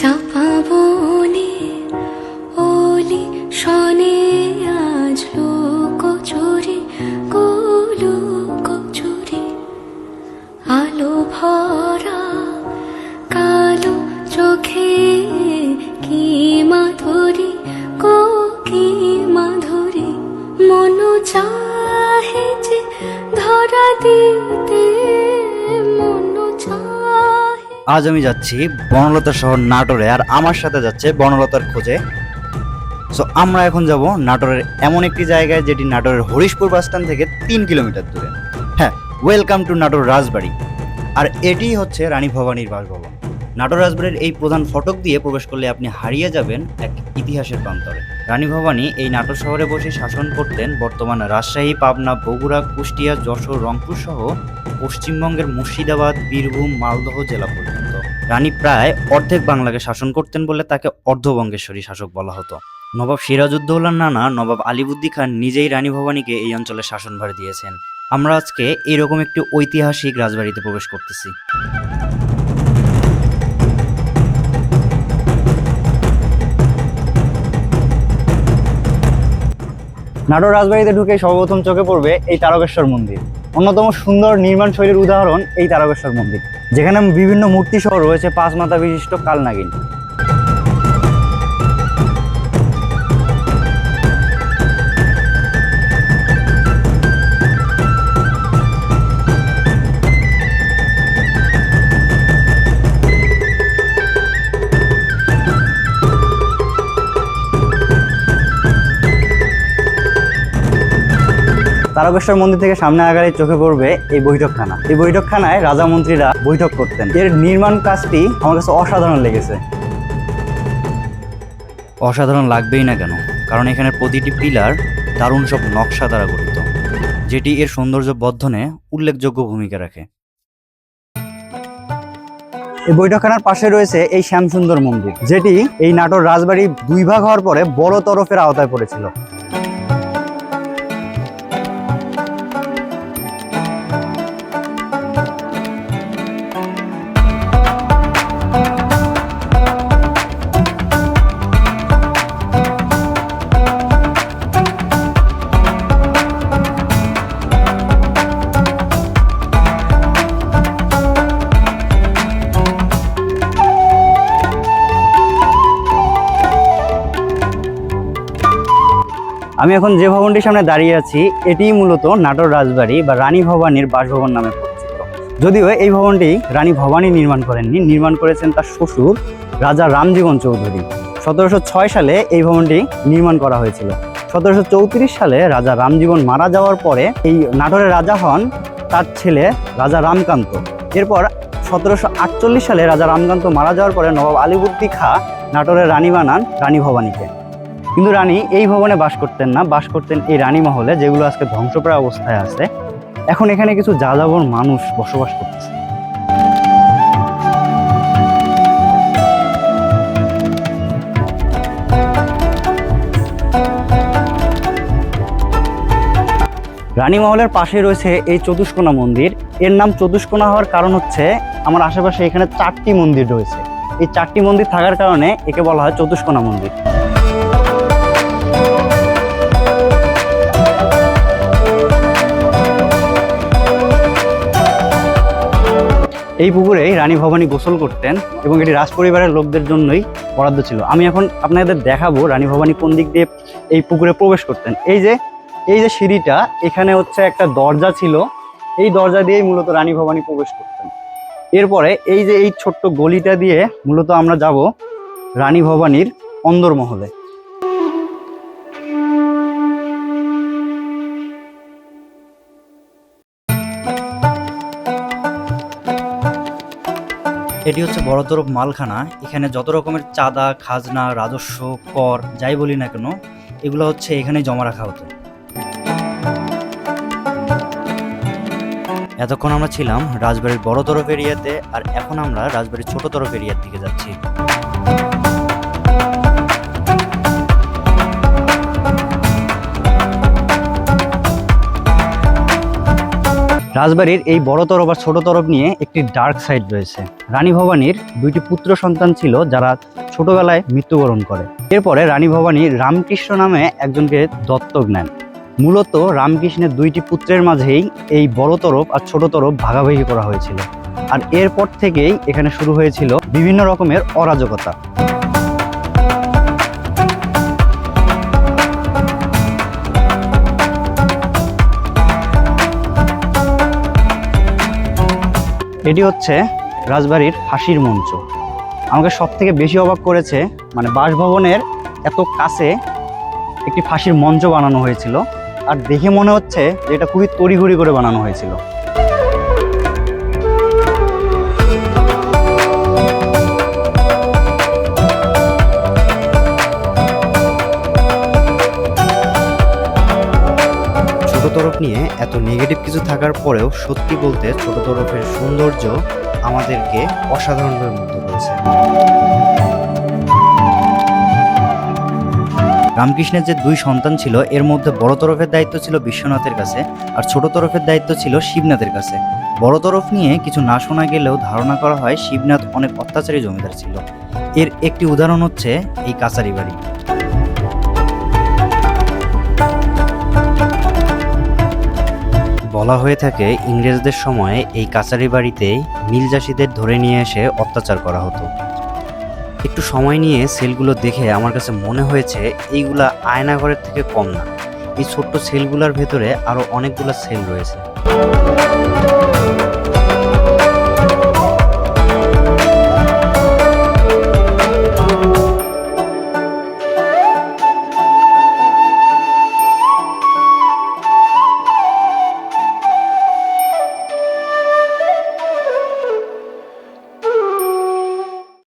চাপা বনে ওলি শনে আজ আমি যাচ্ছি বনলতা শহর নাটোরে, আর আমার সাথে যাচ্ছে বনলতার খোঁজে। সো আমরা এখন যাব নাটোরের এমন একটি জায়গায় যেটি নাটোরের হরিশপুর বাসস্ট্যান্ড থেকে তিন কিলোমিটার দূরে। হ্যাঁ ওয়েলকাম টু নাটোর রাজবাড়ি। আর এটি হচ্ছে রানী ভবানীর বাসভবন। নাটোর রাজবাড়ির এই প্রধান ফটক দিয়ে প্রবেশ করলে আপনি হারিয়ে যাবেন এক ইতিহাসের প্রান্তরে। রানী ভবানী এই নাটোর শহরে বসে শাসন করতেন বর্তমান রাজশাহী, পাবনা, বগুড়া, কুষ্টিয়া, যশোর রংপুর সহ পশ্চিমবঙ্গের মুর্শিদাবাদ, বীরভূম, মালদহ জেলা পর্যন্ত। রানী প্রায় অর্ধেক বাংলাকে শাসন করতেন বলে তাকে অর্ধবঙ্গেশ্বরী শাসক বলা হতো। নবাব সিরাজউদ্দৌলার নানা, নবাব আলিবুদ্দি খান নিজেই রানী ভবানীকে এই অঞ্চলে শাসনভার দিয়েছেন। আমরা আজকে এরকম একটি ঐতিহাসিক রাজবাড়িতে প্রবেশ করতেছি। নাটোর রাজবাড়িতে ঢুকে সর্বপ্রথম চোখে পড়বে এই তারকেশ্বর মন্দির। অন্যতম সুন্দর নির্মাণ শৈলীর উদাহরণ এই তারকেশ্বর মন্দির। যেখানে বিভিন্ন মূর্তি সহ রয়েছে পাঁচ মাথা বিশিষ্ট কালনাগিন। তারকেশ্বর মন্দির থেকে সামনে আগারে চোখে পড়বে এই বৈঠকখানা। এই বৈঠকখানায় রাজা মন্ত্রীরা বৈঠক করতেন। এর নির্মাণ কাজটি আমার কাছে অসাধারণ লেগেছে। অসাধারণ লাগবেই না কেন? কারণ এখানে প্রতিটি পিলার দারুণ সব নকশা দ্বারা গঠিত, যেটি এর সৌন্দর্য বর্ধনে উল্লেখযোগ্য ভূমিকা রাখে। এই বৈঠকখানার পাশে রয়েছে এই শ্যামসুন্দর মন্দির, যেটি এই নাটোর রাজবাড়ি দুই ভাগ হওয়ার পরে বড় তরফের আওতায় পড়েছিল। আমি এখন যে ভবনটির সামনে দাঁড়িয়ে আছি, এটিই মূলত নাটোর রাজবাড়ি বা রানী ভবানীর বাসভবন নামে পরিচিত। যদিও এই ভবনটি রানী ভবানী নির্মাণ করেননি, নির্মাণ করেছেন তার শ্বশুর রাজা রামজীবন চৌধুরী। সতেরোশো ছয় সালে এই ভবনটি নির্মাণ করা হয়েছিল। সতেরোশো চৌত্রিশ সালে রাজা রামজীবন মারা যাওয়ার পরে এই নাটোরের রাজা হন তার ছেলে রাজা রামকান্ত। এরপর সতেরোশো আটচল্লিশ সালে রাজা রামকান্ত মারা যাওয়ার পরে নবাব আলিবুদ্দি খা নাটোরের রানী বানান রানী ভবানীকে। কিন্তু রানী এই ভবনে বাস করতেন না। বাস করতেন এই রানী মহলে, যেগুলো আজকে ধ্বংসপ্রায় অবস্থায় আছে। এখন এখানে কিছু যাযাবর মানুষ বসবাস করতেছে। রানী মহলের পাশে রয়েছে এই চতুষ্কোনা মন্দির। এর নাম চতুষ্কোনা হওয়ার কারণ হচ্ছে, আমার আশেপাশে এখানে চারটি মন্দির রয়েছে। এই চারটি মন্দির থাকার কারণে একে বলা হয় চতুষ্কোনা মন্দির। এই পুকুরেই রানী ভবানী গোসল করতেন এবং এটি রাজপরিবারের লোকদের জন্যই বরাদ্দ ছিল। আমি এখন আপনাদের দেখাবো রানী ভবানী কোন দিক দিয়ে এই পুকুরে প্রবেশ করতেন। এই যে এই যে সিঁড়িটা, এখানে হচ্ছে একটা দরজা ছিল। এই দরজা দিয়েই মূলত রানী ভবানী প্রবেশ করতেন। এরপরে এই যে এই ছোট্ট গলিটা দিয়ে মূলত আমরা যাব রানী ভবানীর অন্দরমহলে। এটি হচ্ছে বড় তরফ মালখানা। এখানে যত রকমের চাঁদা, খাজনা, রাজস্ব, কর, যাই বলি না কেন, এগুলো হচ্ছে এখানে জমা রাখা হতো। এতক্ষণ আমরা ছিলাম রাজবাড়ির বড় তরফ এরিয়াতে আর এখন আমরা রাজবাড়ির ছোট তরফ এরিয়ার দিকে যাচ্ছি। রাজবাড়ির এই বড় তরফ আর ছোট তরফ নিয়ে একটি ডার্ক সাইড রয়েছে। রানী ভবানীর দুইটি পুত্র সন্তান ছিল যারা ছোটবেলায় মৃত্যুবরণ করে। এরপরে রানী ভবানী রামকৃষ্ণ নামে একজনকে দত্তক নেন। মূলত রামকৃষ্ণের দুইটি পুত্রের মাঝেই এই বড় তরফ আর ছোট তরফ ভাগাভাগি করা হয়েছিল। আর এরপর থেকেই এখানে শুরু হয়েছিল বিভিন্ন রকমের অরাজকতা। এটি হচ্ছে রাজবাড়ির ফাঁসির মঞ্চ। আমাকে সব থেকে বেশি অবাক করেছে মানে বাসভবনের এত কাছে একটি ফাঁসির মঞ্চ বানানো হয়েছিল। আর দেখে মনে হচ্ছে যে এটা খুবই তড়িঘড়ি করে বানানো হয়েছিল। নিয়ে এত নেগেটিভ কিছু থাকার পরেও সত্যি বলতে ছোট তরফের সৌন্দর্য আমাদেরকে অসাধারণভাবে মুগ্ধ করেছে। রামকৃষ্ণের যে দুই সন্তান ছিল, এর মধ্যে বড় তরফের দায়িত্ব ছিল বিশ্বনাথের কাছে আর ছোট তরফের দায়িত্ব ছিল শিবনাথের কাছে। বড় তরফ নিয়ে কিছু না শোনা গেলেও ধারণা করা হয় শিবনাথ অনেক অত্যাচারী জমিদার ছিল। এর একটি উদাহরণ হচ্ছে এই কাছারি বাড়ি। বলা হয়ে থাকে, ইংরেজদের সময়ে এই কাছারি বাড়িতেই নীলচাষিদের ধরে নিয়ে এসে অত্যাচার করা হতো। একটু সময় নিয়ে সেলগুলো দেখে আমার কাছে মনে হয়েছে, এইগুলা আয়নাঘরের থেকে কম না। এই ছোট্ট সেলগুলোর ভেতরে আরও অনেকগুলো সেল রয়েছে।